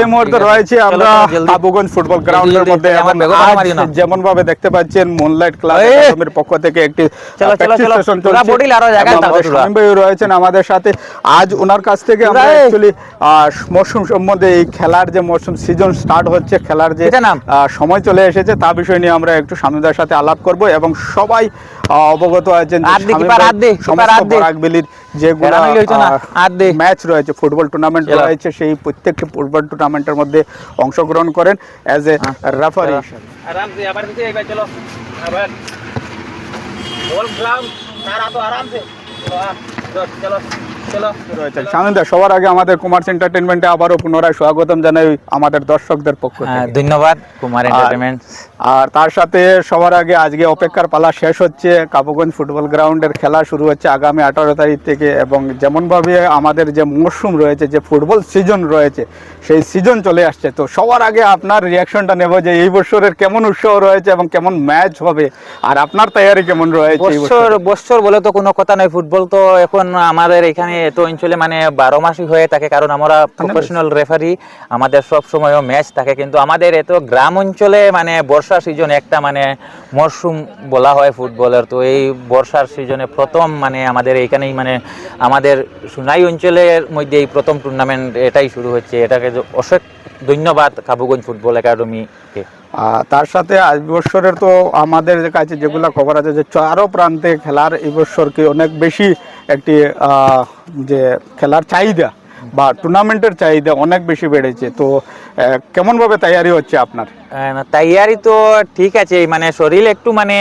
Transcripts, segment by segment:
এই মুহূর্তে রয়েছে আমরা ফুটবল গ্রাউন্ডের মধ্যে। যেমন ভাবে দেখতে পাচ্ছেন মুনলাইট পক্ষ থেকে একটি রয়েছেন আমাদের সাথে। আজ ওনার কাছ থেকে আমরা অ্যাকচুয়ালি সম্বন্ধে এই খেলার যে মরশুম সিজন স্টার্ট হচ্ছে খেলার যে সময় চলে এসেছে তা বিষয় নিয়ে আমরা একটু স্বামীদার সাথে আলাপ করব এবং সবাই অবগত আছেন সমস্ত বরাকবেলির যেগুলো ম্যাচ রয়েছে ফুটবল টুর্নামেন্ট রয়েছে সেই প্রত্যেকটি ফুটবল টুর্নামেন্টের মধ্যে অংশগ্রহণ করেন অ্যাজ এ রেফারি আরামসে। সবার আগে আমাদের কুমার আবারও পুনরায় স্বাগতম জানাই আমাদের দর্শকদের পক্ষ হ্যাঁ, ধন্যবাদ কুমার আর তার সাথে সবার আগে আজকে অপেক্ষার পালা শেষ হচ্ছে। ফুটবল গ্রাউন্ডের খেলা শুরু হচ্ছে আগামী আঠারো তারিখ থেকে এবং যেমনভাবে আমাদের যে মরশুম রয়েছে যে ফুটবল সিজন রয়েছে সেই সিজন চলে আসছে। তো সবার আগে আপনার রিয়াকশনটা নেব যে এই বছরের কেমন উৎসাহ রয়েছে এবং কেমন ম্যাচ হবে আর আপনার তৈয়ারি কেমন রয়েছে বছর? বছর বলে তো কোনো কথা নয়। ফুটবল তো এখন আমাদের এখানে এত অঞ্চলে মানে বারো মাসই হয়ে থাকে কারণ আমরা প্রফেশনাল রেফারি আমাদের সব সময়ও ম্যাচ থাকে। কিন্তু আমাদের এত গ্রাম অঞ্চলে মানে বর্ষা সিজন একটা মানে মরশুম বলা হয় ফুটবলের। তো এই বর্ষার সিজনে প্রথম মানে আমাদের এইখানেই মানে আমাদের সুনাই অঞ্চলের মধ্যে এই প্রথম টুর্নামেন্ট এটাই শুরু হচ্ছে। এটাকে অশেষ ধন্যবাদ কাবুগঞ্জ ফুটবল একাডেমিকে। তার সাথে আজ বছরের তো আমাদের কাছে যেগুলো খবর আছে যে চারো প্রান্তে খেলার এই বছর কি অনেক বেশি একটি যে খেলার চাহিদা বা টুর্নামেন্টের চাহিদা অনেক বেশি বেড়েছে। তো কেমনভাবে তৈরি হচ্ছে আপনার? তৈয়ারি তো ঠিক আছে মানে শরীর একটু মানে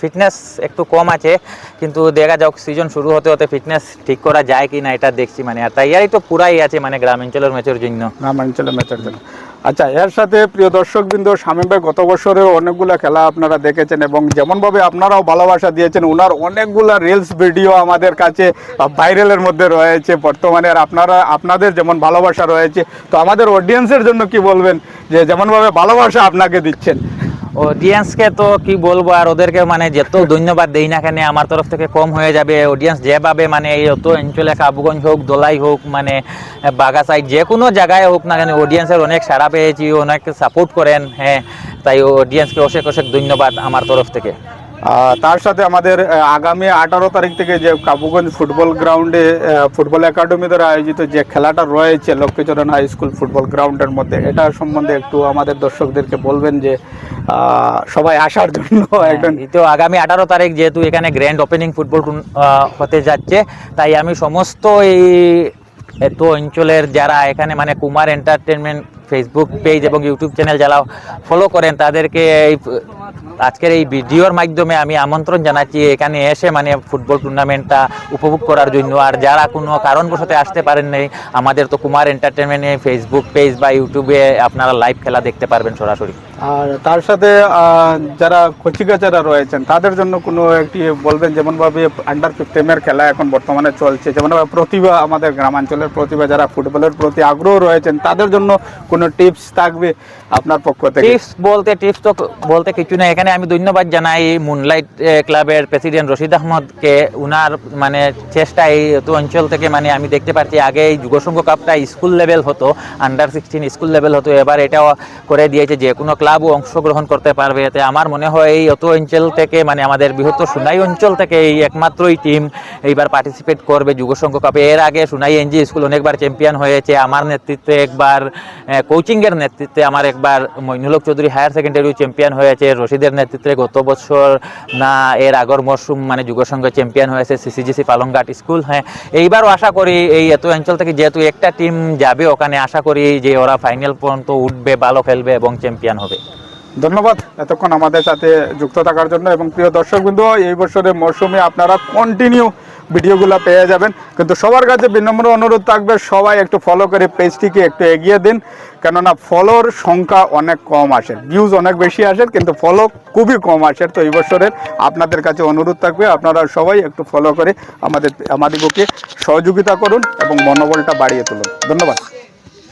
ফিটনেস একটু কম আছে কিন্তু দেখা যাক সিজন শুরু হতে হতে ফিটনেস ঠিক করা যায় কি না এটা দেখছি মানে আর তৈয়ারি তো পুরাই আছে মানে গ্রামাঞ্চলের ম্যাচের জন্য। গ্রামাঞ্চলের ম্যাচের জন্য। আচ্ছা এর সাথে প্রিয় দর্শকবৃন্দ, শামীম ভাই গত বছরের অনেকগুলো খেলা আপনারা দেখেছেন এবং যেমনভাবে আপনারাও ভালোবাসা দিয়েছেন ওনার অনেকগুলো রিলস ভিডিও আমাদের কাছে ভাইরালের মধ্যে রয়েছে। বর্তমানে আর আপনারা, আপনাদের যেমন ভালোবাসা রয়েছে, তো আমাদের অডিয়েন্সের জন্য কি বলবেন? যে যেমনভাবে ভালোবাসা আপনাকে দিচ্ছেন। অডিয়েন্সকে তো কি বলব আর ওদেরকে মানে যত ধন্যবাদ দেই না কেন, আমার তরফ থেকে কম হয়ে যাবে। অডিয়েন্স যেভাবে মানে এই অত অঞ্চলে কাবুগঞ্জ হোক, দোলাই হোক মানে বাগাসাই যে কোনো জায়গায় হোক না কেন অডিয়েন্সের অনেক সাড়া পেয়েছি, অনেক সাপোর্ট করেন হ্যাঁ। তাই অডিয়েন্সকে অশেক অশেক ধন্যবাদ আমার তরফ থেকে। তার সাথে আমাদের আগামী আঠারো তারিখ থেকে যে কাবুগঞ্জ ফুটবল গ্রাউন্ডে ফুটবল একাডেমি দ্বারা আয়োজিত যে খেলাটা রয়েছে লক্ষ্মীচরণ হাই স্কুল ফুটবল গ্রাউন্ডের মধ্যে এটা সম্বন্ধে একটু আমাদের দর্শকদেরকে বলবেন যে সবাই আসার জন্য এই তো আগামী আঠারো তারিখ যেহেতু এখানে গ্র্যান্ড ওপেনিং ফুটবল হতে যাচ্ছে তাই আমি সমস্ত এই এত অঞ্চলের যারা এখানে মানে কুমার এন্টারটেনমেন্ট ফেসবুক পেজ এবং ইউটিউব চ্যানেল যারা ফলো করেন তাদেরকে এই আজকের এই ভিডিওর মাধ্যমে আমি আমন্ত্রণ জানাচ্ছি এখানে এসে মানে ফুটবল টুর্নামেন্টটা উপভোগ করার জন্য। আর যারা কোনো কারণবশত আসতে পারেন নাই, আমাদের তো কুমার এন্টারটেনমেন্টে ফেসবুক পেজ বা ইউটিউবে আপনারা লাইভ খেলা দেখতে পারবেন সরাসরি। আর তার সাথে যারা কচিকাচারা রয়েছেন, তাদের জন্য কোনো একটি বলবেন, যেমনভাবে আন্ডার ফিফটিনের খেলা এখন বর্তমানে চলছে, যেমনভাবে প্রতিভা আমাদের গ্রামাঞ্চলের প্রতিভা, যারা ফুটবলের প্রতি আগ্রহ রয়েছেন, তাদের জন্য কোনো টিপস থাকবে আপনার পক্ষ থেকে? টিপস বলতে টিপস তো বলতে কিছু না এখানে আমি ধন্যবাদ জানাই মুনলাইট ক্লাবের প্রেসিডেন্ট রশিদ আহমদকে। উনার মানে চেষ্টা এই অঞ্চল থেকে মানে আমি দেখতে পাচ্ছি, আগে এই যুগসংঘ কাপটা স্কুল লেভেল হতো আন্ডার সিক্সটিন স্কুল লেভেল হতো, এবার এটাও করে দিয়েছে, যে কোনো ক্লাবও অংশগ্রহণ করতে পারবে। এতে আমার মনে হয় এই অত অঞ্চল থেকে মানে আমাদের বৃহত্তর সুনাই অঞ্চল থেকে এই একমাত্রই টিম এইবার পার্টিসিপেট করবে যুগসংঘ কাপে এর আগে সুনাই এনজি স্কুল অনেকবার চ্যাম্পিয়ন হয়েছে। আমার নেতৃত্বে একবার কোচিংয়ের নেতৃত্বে আমার একবার মইনুলক চৌধুরী হায়ার সেকেন্ডারিও চ্যাম্পিয়ন হয়েছে। রশিদের নেতৃত্বে গত বছর না, এর আগর মরশুম মানে যুগসংঘ চ্যাম্পিয়ন হয়েছে সিসিজিসি পালংঘাট স্কুল হ্যাঁ। এইবারও আশা করি এই এত অঞ্চল থেকে যেহেতু একটা টিম যাবে, ওখানে আশা করি যে ওরা ফাইনাল পর্যন্ত উঠবে, ভালো খেলবে এবং চ্যাম্পিয়ন হবে। ধন্যবাদ এতক্ষণ আমাদের সাথে যুক্ত থাকার জন্য এবং প্রিয় দর্শকবৃন্দ, এই বছরের মরশুমে আপনারা কন্টিনিউ ভিডিওগুলো পেয়ে যাবেন। কিন্তু সবার কাছে বিনম্র অনুরোধ থাকবে, সবাই একটু ফলো করে পেজটিকে একটু এগিয়ে দিন। কেননা ফলোর সংখ্যা অনেক কম আসে ভিউজ অনেক বেশি আসে, কিন্তু ফলো খুবই কম আসে। তো এই বছরের আপনাদের কাছে অনুরোধ থাকবে, আপনারা সবাই একটু ফলো করে আমাদের আমাদিগকে সহযোগিতা করুন এবং মনোবলটা বাড়িয়ে তুলুন। ধন্যবাদ।